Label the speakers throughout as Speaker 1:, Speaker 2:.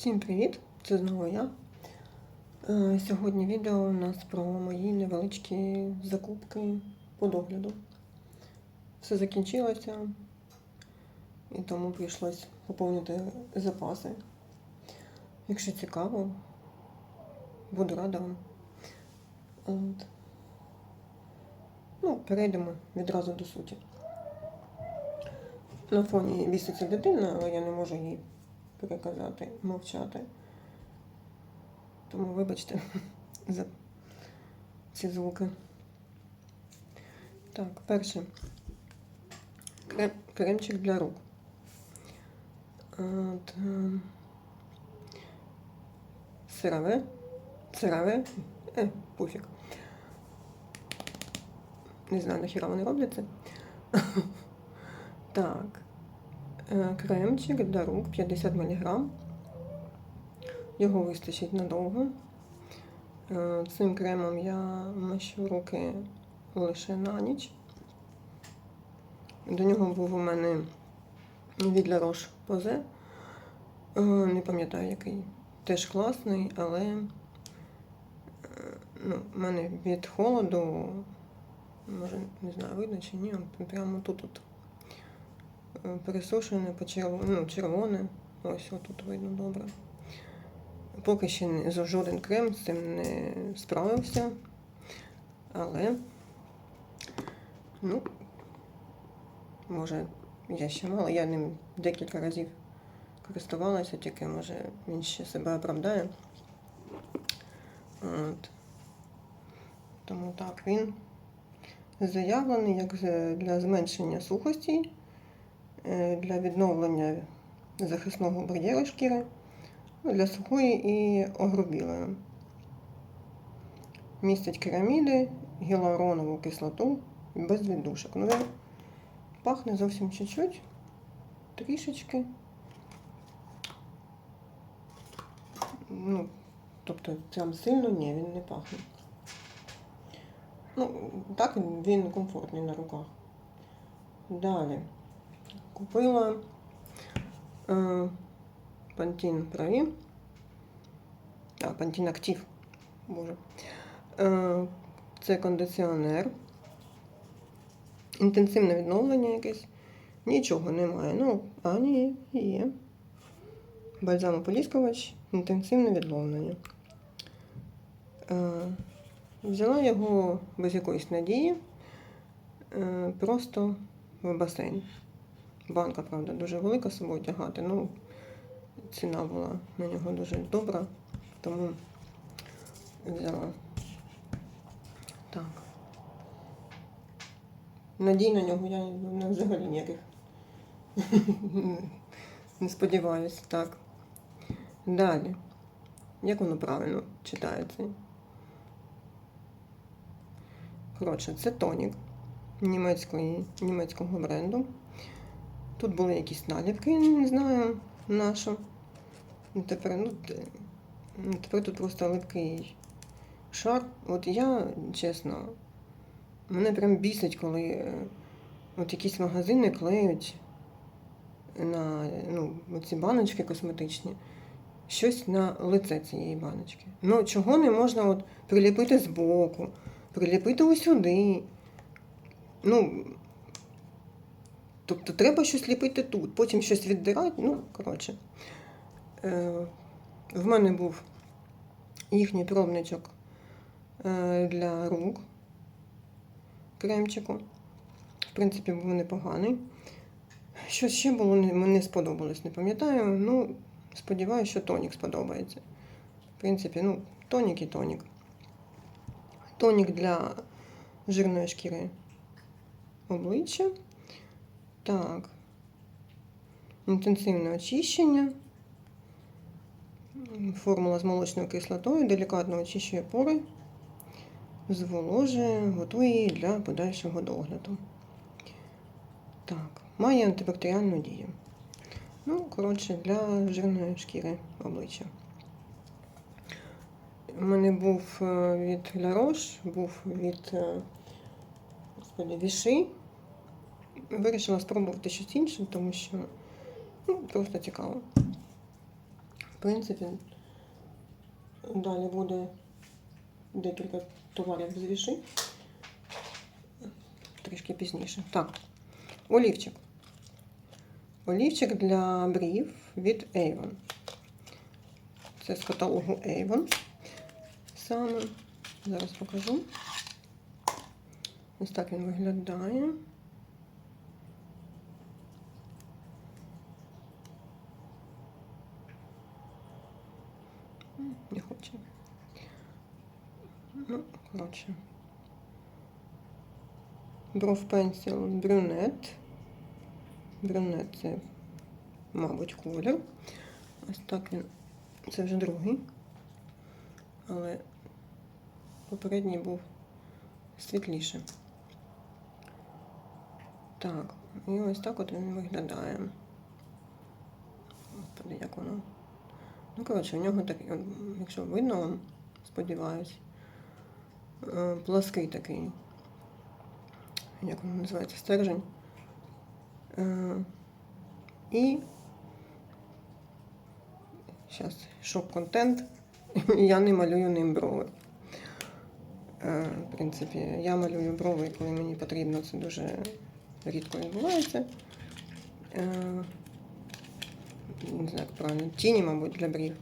Speaker 1: Всім привіт! Це знову я. Е, Сьогодні відео у нас про мої невеличкі закупки по догляду. Все закінчилося, і тому прийшлось поповнити запаси. Якщо цікаво, буду рада вам. От. Ну, перейдемо відразу до суті. На фоні віситься дитина, але я не можу їй переказати, мовчати. Тому вибачте за ці звуки. Так, перше. Крем, кремчик для рук. От, е, Сирове. Сирове. Е, пофіг. Не знаю, нахіра вони роблять це. Так. Е, Кремчик для рук 50 мг. Його вистачить надовго. Е, Цим кремом я мащу руки лише на ніч. До нього був у мене від La Posay. Е, Не пам'ятаю який. Теж класний, але ну, в мене від холоду, може, не знаю, видно чи ні, прямо тут от пересушене, почервоне, ну, червоне. Ось отут видно добре. Поки ще жоден крем з цим не справився. Але, ну, може, я ще мало, я ним декілька разів користувалася, тільки може він ще себе оправдає. От. Тому так, він заявлений як для зменшення сухості, е, для відновлення захисного бар'єру шкіри, ну, для сухої і огрубілої. Містить кераміди, гіалуронову кислоту без віддушок. Ну, пахне зовсім чуть-чуть, трішечки. Ну, тобто прям сильно ні, він не пахне. Ну, так він комфортний на руках. Далі. Купила е, Pantene Pro. А, Pantene Active. Боже. Е, це кондиціонер. Інтенсивне відновлення якесь. Нічого немає. Ну, а ні, є. Бальзамополіскувач, інтенсивне відновлення. Е, взяла його без якоїсь надії. Е, просто в басейн. Банка, правда, дуже велика з собою тягати. Ну, ціна була на нього дуже добра, тому взяла. Так. Надій на нього я не взагалі ніяких не сподіваюся. Так. Далі. Як воно правильно читається? Коротше, це тонік німецької, німецького бренду. Тут були якісь наліпки, не знаю на що. Тепер, ну, ну, тепер тут просто липкий шар. От я, чесно, мене прям бісить, коли е, от якісь магазини клеють на ну, ці баночки косметичні, щось на лице цієї баночки. Ну, чого не можна от приліпити збоку, приліпити ось сюди. Ну, тобто треба щось ліпити тут, потім щось віддирати. Ну, коротше. Е, в мене був їхній пробничок е, для рук кремчику. В принципі, був непоганий. Що ще було, мені сподобалось, не пам'ятаю. Ну, сподіваюся, що тонік сподобається. В принципі, ну, тонік і тонік. Тонік для жирної шкіри обличчя. Так. Інтенсивне очищення. Формула з молочною кислотою делікатно очищує пори, зволожує, готує її для подальшого догляду. Так, має антибактеріальну дію. Ну, коротше, для жирної шкіри обличчя. У мене був е, від Roche, був від е, господи, Віши. Вирішила спробувати щось інше, тому що ну, просто цікаво. В принципі, далі буде декілька товарів з віши. Трішки пізніше. Так, олівчик. Олівчик для брів від Avon. Це з каталогу Avon. Саме. Зараз покажу. Ось так він виглядає. М, Не хоче. Ну, коротше. Бров пенсіл брюнет. Брюнет це, мабуть, колір. Ось так він. Це вже другий. Але попередній був світліше. Так, і ось так от він виглядає. Господи, як воно. Ну, коротше, у нього такий, якщо видно вам, сподіваюсь, плоский такий. Як воно називається? Стержень. Е, І зараз шок-контент. Я не малюю ним брови. Е, В принципі, я малюю брови, коли мені потрібно, це дуже рідко відбувається. Е, Не знаю, як правильно. Тіні, мабуть, для брів.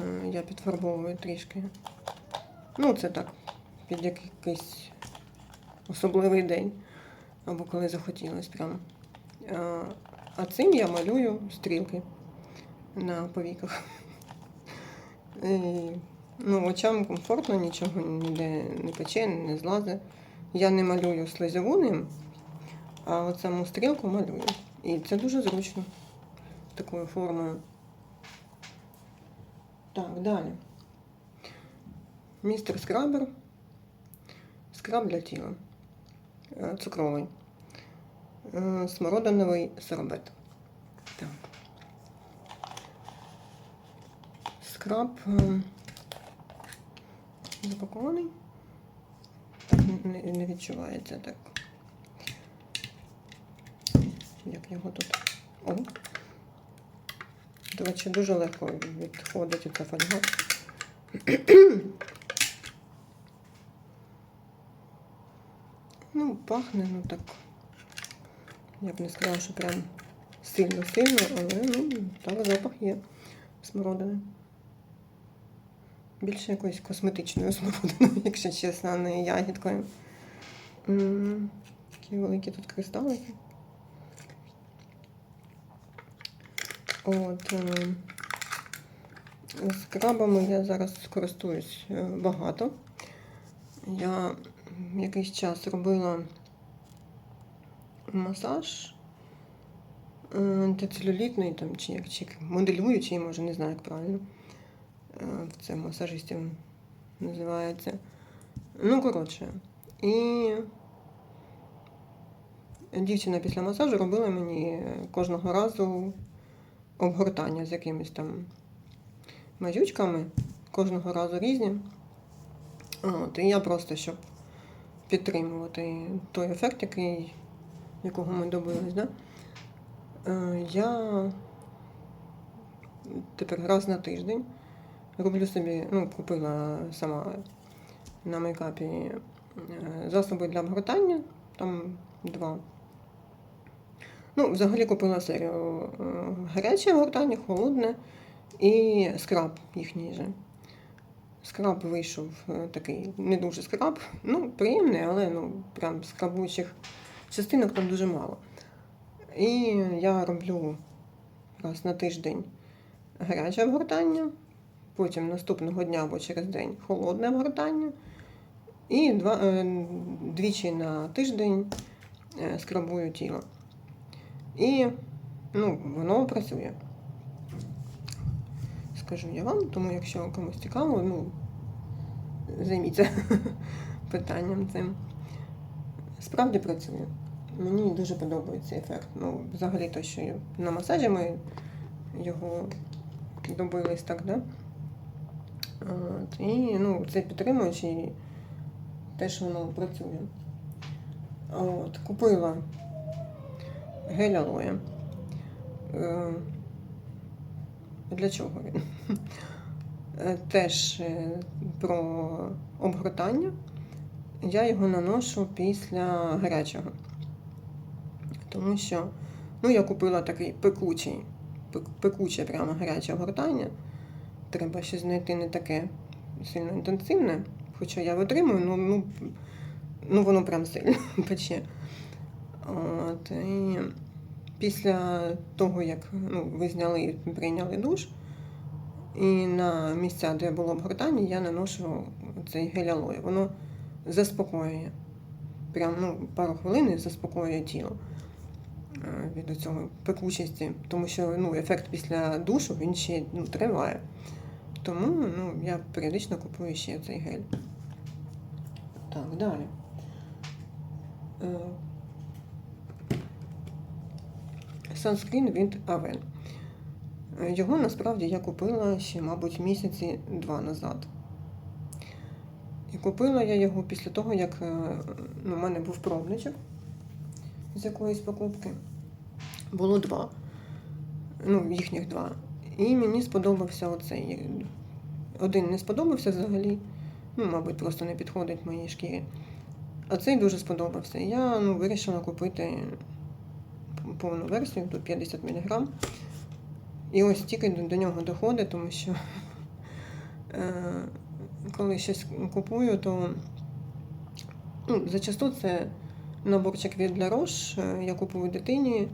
Speaker 1: Е, Я підфарбовую трішки. Ну, це так, під якийсь особливий день. Або коли захотілось прямо. А цим я малюю стрілки на повіках. І, ну, очам комфортно, нічого ніде не пече, не злазить. Я не малюю слизову ним, а от саму стрілку малюю. І це дуже зручно такою формою. Так, далі. Містер скрабер. Скраб для тіла. Е, Цукровий. Е, Смородиновий сорбет. Так. Скраб е, запакований. Так не відчувається так. Як його тут. О. До речі, дуже легко відходить ця фольга. Ну, пахне, ну так. Я б не сказала, що прям сильно-сильно, але ну, так запах є смородини. Більше якоюсь косметичною смородиною, якщо чесно, не ягідкою. Такі великі тут кристалики. От, е, з крабами я зараз користуюсь е, багато. Я якийсь час робила масаж е, антицелюлітний, там, чи як чи моделюючий, може, не знаю, як правильно. Е, Це масажистів називається. Ну, коротше. І дівчина після масажу робила мені кожного разу обгортання з якимись там мазючками, кожного разу різні. От, і я просто, щоб підтримувати той ефект, який, якого ми добились, да? е, я тепер раз на тиждень роблю собі, ну, купила сама на мейкапі е, засоби для обгортання, там два. Ну, взагалі купила серію е, гаряче обгортання, холодне і скраб їхній же. Скраб вийшов е, такий не дуже скраб, ну, приємний, але ну, прям скрабуючих частинок там дуже мало. І я роблю раз на тиждень гаряче обгортання, потім наступного дня або через день холодне обгортання, і два, е, двічі на тиждень е, скрабую тіло. І ну, воно працює. Скажу я вам, тому якщо комусь цікаво, ну, займіться питанням цим. Справді працює. Мені дуже подобається ефект. Ну, взагалі те, що на масажі ми його добились так, да? От, і ну, це підтримуючи і теж воно працює. От, купила гель алоє. Е, Для чого він? Е, Теж е, про обгортання. Я його наношу після гарячого. Тому що ну, я купила такий пекучий, пекуче прямо гаряче обгортання. Треба ще знайти не таке сильно інтенсивне. Хоча я витримую, ну, ну, ну воно прям сильно пече. От, і після того, як ну, ви зняли і прийняли душ, і на місця, де було обгортання, я наношу цей гель алоє. Воно заспокоює. Прям ну, пару хвилин і заспокоює тіло е, від цього пекучості. Тому що ну, ефект після душу він ще ну, триває. Тому ну, я періодично купую ще цей гель. Так, далі. Е, Санскрін від Авен. Його насправді я купила ще, мабуть, місяці два назад. І купила я його після того, як е, ну, у мене був пробничок з якоїсь покупки. Було два. Ну, їхніх два. І мені сподобався оцей. Один не сподобався взагалі. Ну, мабуть, просто не підходить моїй шкірі. А цей дуже сподобався. Я ну, вирішила купити повну версію, тут 50 мг. І ось тільки до, нього доходить, тому що е, коли щось купую, то ну, зачасту це наборчик від для Рош. Е, Я купую дитині.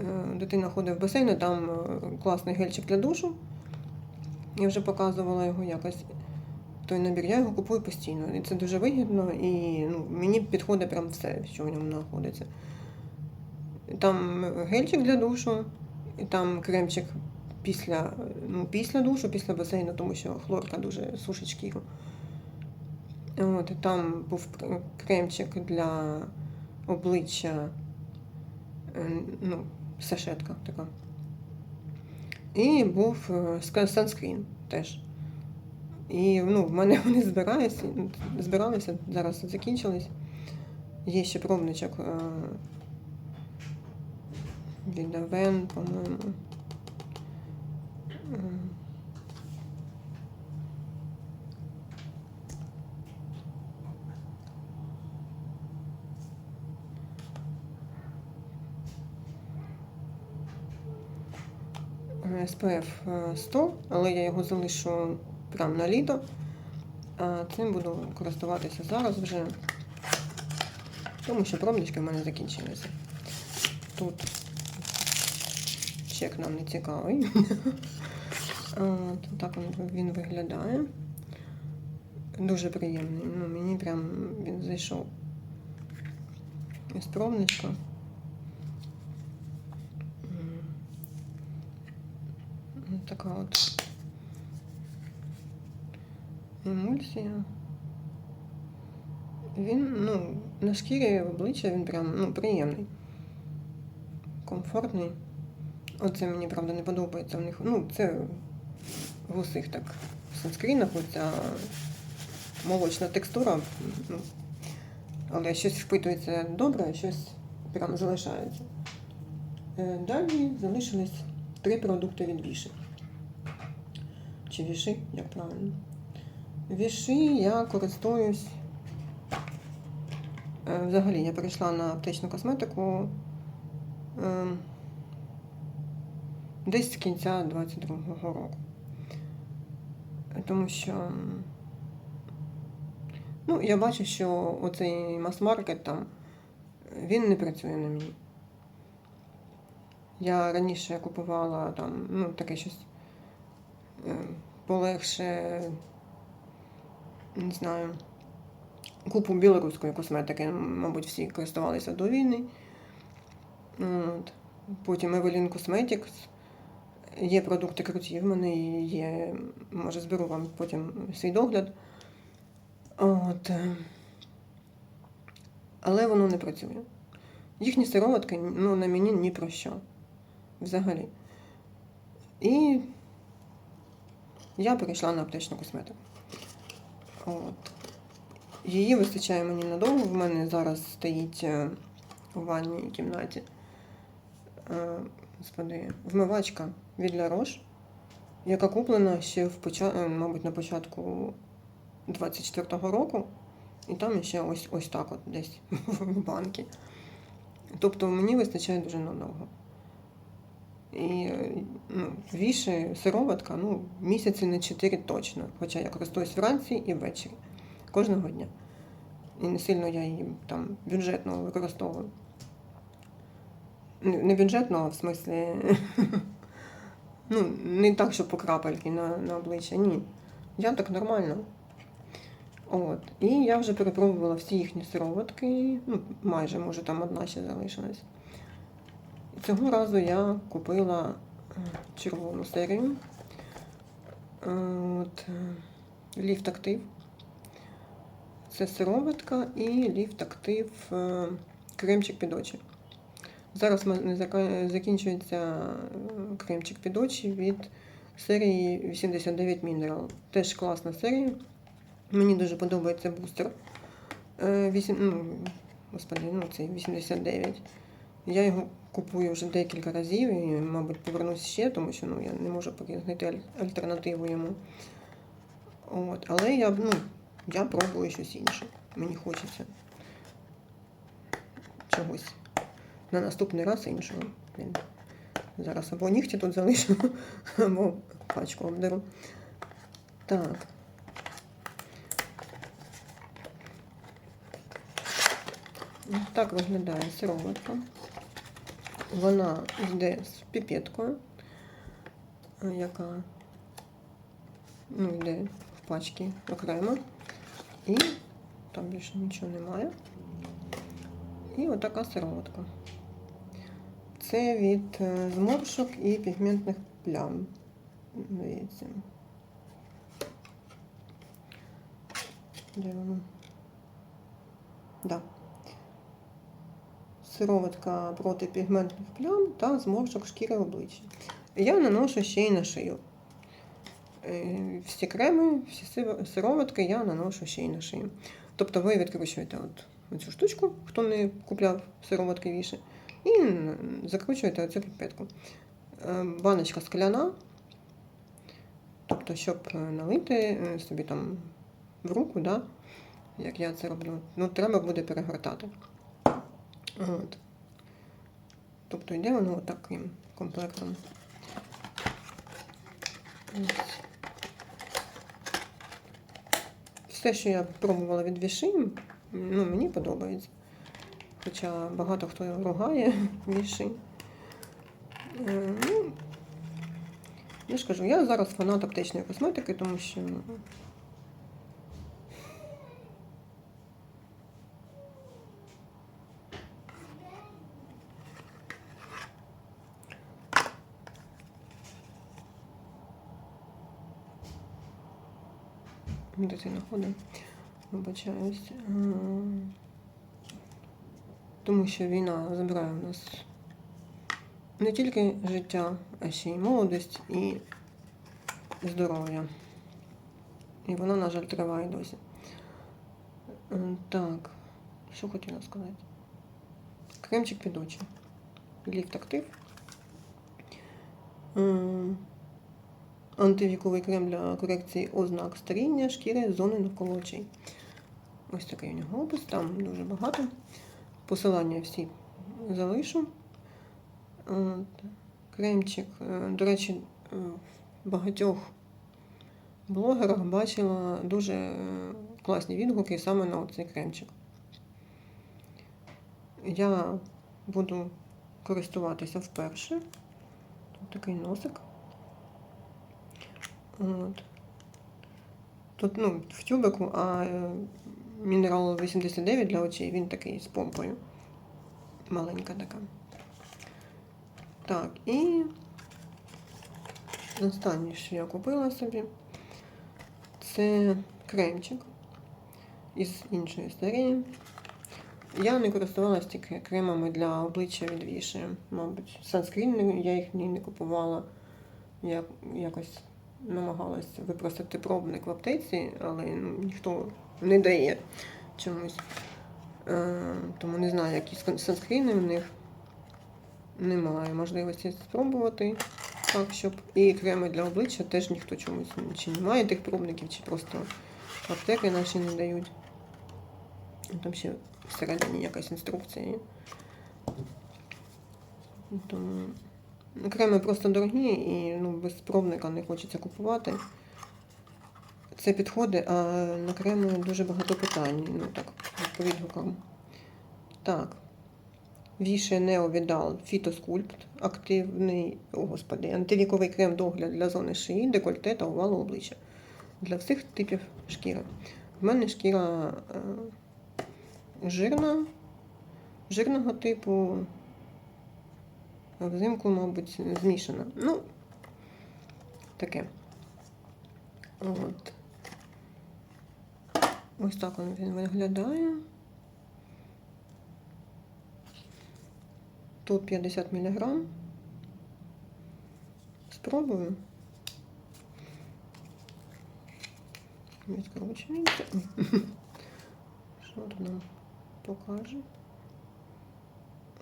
Speaker 1: Е, Дитина ходить в басейн, там класний гельчик для душу. Я вже показувала його якось. Той набір, я його купую постійно. І це дуже вигідно, і ну, мені підходить прям все, що в ньому знаходиться. Там гельчик для душу, і там кремчик після, ну, після душу, після басейну, тому що хлорка дуже сушить шкіру. От, там був кремчик для обличчя, е, ну, сашетка така. І був е, санскрін теж. І ну, в мене вони збираються, збиралися, зараз закінчились. Є ще пробничок е, від по-моєму. Е, SPF 100, але я його залишу прямо на літо. А цим буду користуватися зараз вже, тому що пробнички в мене закінчилися. Тут чек нам не цікавий. То Так він, виглядає. Дуже приємний. Ну, мені прям він зайшов із. Ось Така от емульсія. Він, ну, на шкірі обличчя він прям ну, приємний. Комфортний. Оце мені, правда, не подобається в них. Ну, це в усіх так в санскрінах оця молочна текстура. Ну, але щось впитується добре, а щось прям залишається. Е, Далі залишились три продукти від віші. Чи віши, як правильно. Віши я користуюсь. е, Взагалі я перейшла на аптечну косметику е, десь з кінця 22-го року. Тому що ну, я бачу, що оцей мас-маркет там він не працює на мені. Я раніше купувала там, ну, таке щось е, полегше, не знаю, купу білоруської косметики, мабуть, всі користувалися до війни. От. Потім Evelyn Cosmetics. Є продукти круті, в мене є, може зберу вам потім свій догляд. От. е. Але воно не працює. Їхні сироватки ну, на мені ні про що. Взагалі. І я перейшла на аптечну косметику. От. Її вистачає мені надовго. В мене зараз стоїть е, у ванній кімнаті. е, Господи, вмивачка від La яка куплена ще в поча... е, мабуть, на початку 24-го року, і там ще ось ось так от десь в банки. Тобто мені вистачає дуже надовго. І ну, віші, сироватка, ну, місяці на 4 точно. Хоча я користуюсь вранці і ввечері. Кожного дня. І не сильно я її там бюджетно використовую. Не бюджетно, а в смислі. Ну, не так, що по крапельки на, на обличчя. Ні. Я так нормально. От. І я вже перепробувала всі їхні сироватки. Ну, майже, може, там одна ще залишилась. Цього разу я купила е, червону серію. От, Ліфт Актив. Це сироватка і ліфт актив е, кремчик під очі. Зараз в мене закінчується е, кремчик під очі від серії 89 Mineral. Теж класна серія. Мені дуже подобається бустер. Е, вісім- ну, господи, ну це 89. Я його купую вже декілька разів і, мабуть, повернусь ще, тому що ну, я не можу поки знайти альтернативу йому. От. Але я, ну, я пробую щось інше. Мені хочеться чогось. На наступний раз іншого. Зараз або нігті тут залишу, або пачку обдеру. Так. Ось Так виглядає сироватка. Вона йде з піпеткою, яка ну, йде в пачці окремо. І там більше нічого немає. І отака сироватка. Це від е, зморшок і пігментних плям. Дивіться. Де воно? Да. Сироватка проти пігментних плям та зморшок шкіри обличчя. Я наношу ще й на шию. Е, Всі креми, всі сироватки я наношу ще й на шию. Тобто ви відкручуєте от оцю штучку, хто не купляв сироватки віші, і закручуєте оцю піпетку. Е, Баночка скляна, тобто, щоб е, налити е, собі там в руку, да, як я це роблю, ну треба буде перегортати. От. Тобто йде воно таким комплектом. Ось. Все, що я пробувала від Віши, ну, мені подобається. Хоча багато хто ругає Віши. Е, Ну, я ж кажу, я зараз фанат аптечної косметики, тому що ну, дитина ходить, вибачаюсь. Е, Тому що війна забирає у нас не тільки життя, а ще й молодість і здоров'я. І воно, на жаль, триває досі. Е, Так, що хотіла сказати? Кремчик під очі. Ліфт актив. Антивіковий крем для корекції ознак старіння шкіри зони навколо очей. Ось такий у нього опис, там дуже багато. Посилання всі залишу. От. Кремчик. е, До речі, е, в багатьох блогерах бачила дуже е, класні відгуки саме на цей кремчик. Я буду користуватися вперше. Тут такий носик. От. Тут, ну, в тюбику, а мінерал 89 для очей, він такий з помпою. Маленька така. Так, і останнє, що я купила собі, це кремчик із іншої серії. Я не користувалася тільки кремами для обличчя від Віші, мабуть. Санскрін я їх ні не купувала. Я якось намагалася випросити пробник в аптеці, але ну, ніхто не дає чомусь. Е, тому не знаю, які санскріни в них. Немає можливості спробувати. Так, щоб і креми для обличчя теж ніхто чомусь чи не має тих пробників, чи просто аптеки наші не дають. Там ще всередині якась інструкція. Тому ну, креми просто дорогі і ну, без пробника не хочеться купувати. Це підходить, а на креми дуже багато питань. Ну так, по відгукам. Так. Віше Неовідал Фітоскульпт, активний, о господи, антивіковий крем догляд для зони шиї, декольте та овалу обличчя. Для всіх типів шкіри. В мене шкіра е, жирна, жирного типу, а взимку, мабуть, змішана. Ну, таке. От. Ось так він виглядає. Тут 50 мг. Спробую. Відкручується. Що тут нам покаже?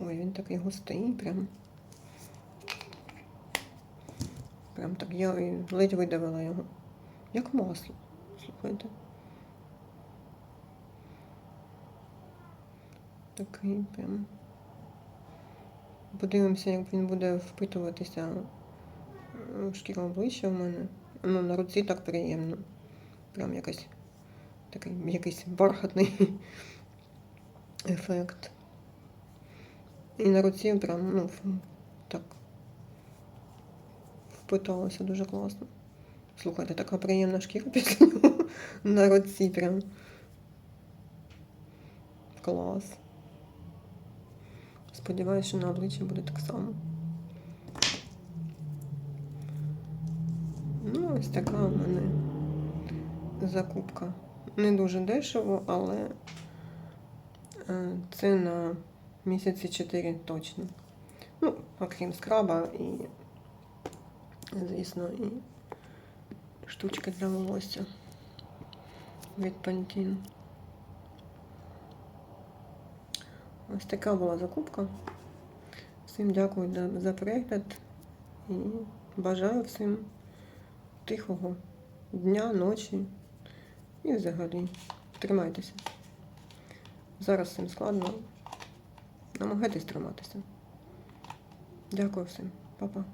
Speaker 1: Ой, він такий густий, прям. Прям так я ледь видавила його. Як масло. Слухайте. Такий прям. Подивимося, як він буде впитуватися в шкіру обличчя в мене. Ну, на руці так приємно. Прям якась такий якийсь бархатний ефект. І на руці прям, ну, так впиталося дуже класно. Слухайте, така приємна шкіра після нього на руці прям. Клас. Сподіваюся, що на обличчі буде так само. Ну, ось така у мене закупка. Не дуже дешево, але е, це на місяці 4 точно. Ну, окрім скраба і, звісно, і штучки для волосся від Pantene. Ось така була закупка. Всім дякую за- перегляд і бажаю всім тихого дня, ночі і взагалі тримайтеся. Зараз всім складно. Намагайтесь триматися. Дякую всім. Па-па.